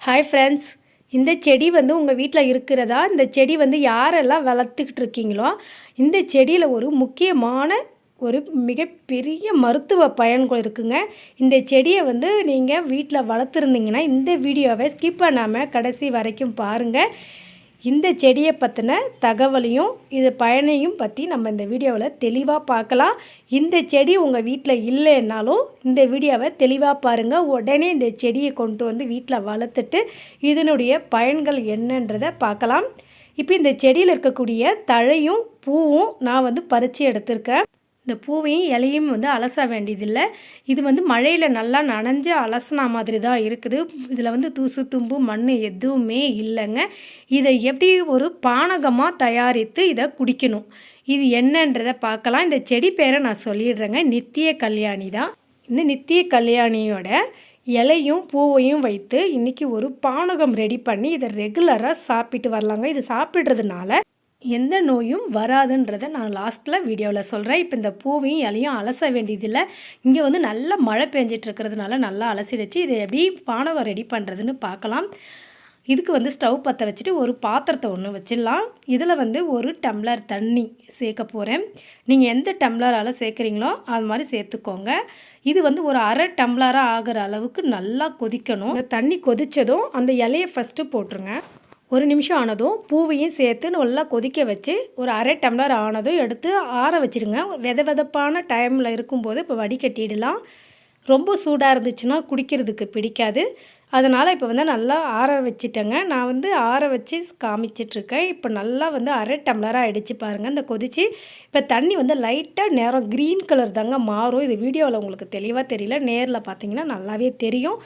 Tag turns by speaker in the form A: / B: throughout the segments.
A: Hi friends இந்த செடி வந்து உங்கள் வீட்டில் இருக்கிறதா? இந்த செடி வந்து யாரெல்லாம் வளர்த்துக்கிட்டு இருக்கீங்களோ இந்த செடியில் ஒரு முக்கியமான ஒரு மிகப்பெரிய மருத்துவ பயன்கள் இருக்குங்க. இந்த செடியை வந்து நீங்கள் வீட்டில் வளர்த்துருந்தீங்கன்னா இந்த வீடியோவை ஸ்கிப் பண்ணாமல் கடைசி வரைக்கும் பாருங்கள் இந்த செடியை பற்றின தகவலையும் இது பயனையும் பற்றி நம்ம இந்த வீடியோவில் தெளிவாக பார்க்கலாம். இந்த செடி உங்கள் வீட்டில் இல்லைன்னாலும் இந்த வீடியோவை தெளிவாக பாருங்கள் உடனே இந்த செடியை கொண்டு வந்து வீட்டில் வளர்த்துட்டு இதனுடைய பயன்கள் என்னன்றதை பார்க்கலாம். இப்போ இந்த செடியில் இருக்கக்கூடிய தழையும் பூவும் நான் வந்து பறித்து எடுத்திருக்கேன். இந்த பூவையும் இலையும் வந்து அலச வேண்டியதில்லை. இது வந்து மழையில் நல்லா நனைஞ்சு அலசினா மாதிரி தான் இருக்குது. இதில் வந்து தூசு தும்பு மண் எதுவுமே இல்லைங்க. இதை எப்படி ஒரு பானகமாக தயாரித்து இதை குடிக்கணும்? இது என்னன்றதை பார்க்கலாம். இந்த செடி பேரை நான் சொல்லிடுறேங்க. நித்திய கல்யாணி தான். இந்த நித்திய கல்யாணியோட இலையும் பூவையும் வைத்து இன்றைக்கி ஒரு பானகம் ரெடி பண்ணி இதை ரெகுலராக சாப்பிட்டு வரலாங்க. இது சாப்பிட்றதுனால எந்த நோயும் வராதுன்றதை நான் லாஸ்ட்டில் வீடியோவில் சொல்கிறேன் இப்போ இந்த பூவையும் இலையும் அலச வேண்டியதில்லை. இங்கே வந்து நல்லா மழை பெஞ்சிட்ருக்கிறதுனால நல்லா அலசிடுச்சு இதை எப்படி பானவை ரெடி பண்ணுறதுன்னு பார்க்கலாம். இதுக்கு வந்து ஸ்டவ் பற்ற வச்சுட்டு ஒரு பாத்திரத்தை ஒன்று வச்சிடலாம். இதில் வந்து ஒரு டம்ளர் தண்ணி சேர்க்க போகிறேன் நீங்கள் எந்த டம்ளரால் சேர்க்குறீங்களோ அது மாதிரி சேர்த்துக்கோங்க. இது வந்து ஒரு அரை டம்ளராக ஆகிற அளவுக்கு நல்லா கொதிக்கணும். இந்த தண்ணி கொதித்ததும் அந்த இலையை ஃபஸ்ட்டு போட்டுருங்க. ஒரு நிமிஷம் ஆனதும் பூவையும் சேர்த்து நல்லா கொதிக்க வச்சு ஒரு அரை டம்ளர் ஆனதும் எடுத்து ஆற வச்சுடுங்க. வித விதப்பான டைமில் இருக்கும்போது இப்போ வடிகட்டிடலாம். ரொம்ப சூடாக இருந்துச்சுன்னா குடிக்கிறதுக்கு பிடிக்காது. அதனால் இப்போ வந்து நல்லா ஆற வச்சுட்டேங்க. நான் வந்து ஆற வச்சு காமிச்சிட்ருக்கேன். இப்போ நல்லா வந்து அரை டம்ளராக அடித்து பாருங்கள் இந்த கொதித்து இப்போ தண்ணி வந்து லைட்டாக நேரம் க்ரீன் கலர் தாங்க மாறும். இது வீடியோவில் உங்களுக்கு தெளிவாக தெரியல. நேரில் பார்த்தீங்கன்னா நல்லாவே தெரியும்.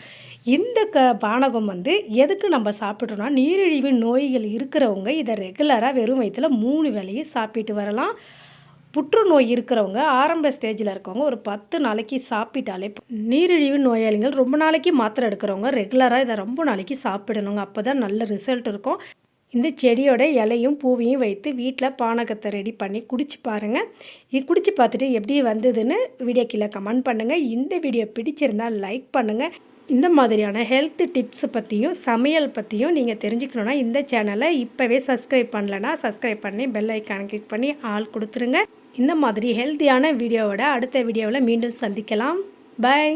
A: இந்த க பானகம் வந்து எதுக்கு நம்ம சாப்பிட்றோன்னா நீரிழிவு நோய்கள் இருக்கிறவங்க இதை ரெகுலராக வெறும் வயிற்றில் மூணு வேலையும் சாப்பிட்டு வரலாம். புற்றுநோய் இருக்கிறவங்க ஆரம்ப ஸ்டேஜில் இருக்கவங்க ஒரு பத்து நாளைக்கு சாப்பிட்டாலே நீரிழிவு நோயாளிகள் ரொம்ப நாளைக்கு மாத்திரை எடுக்கிறவங்க ரெகுலராக இதை ரொம்ப நாளைக்கு சாப்பிடணுங்க. அப்போ தான் நல்ல ரிசல்ட் இருக்கும். இந்த செடியோட இலையும் பூவையும் வைத்து வீட்டில் பானகத்தை ரெடி பண்ணி குடிச்சு பாருங்கள் இது குடிச்சு பார்த்துட்டு எப்படி வந்ததுன்னு வீடியோ கீழே கமெண்ட் பண்ணுங்கள் இந்த வீடியோ பிடிச்சிருந்தால் லைக் பண்ணுங்கள் இந்த மாதிரியான ஹெல்த் டிப்ஸ் பற்றியும் சமையல் பற்றியும் நீங்கள் தெரிஞ்சுக்கணுன்னா இந்த சேனலை இப்போவே சப்ஸ்கிரைப் பண்ணலன்னா சப்ஸ்கிரைப் பண்ணி பெல் ஐக்கான் கிளிக் பண்ணி ஆள் கொடுத்துருங்க. இந்த மாதிரி ஹெல்த்தியான வீடியோவோட அடுத்த வீடியோவில் மீண்டும் சந்திக்கலாம். பாய்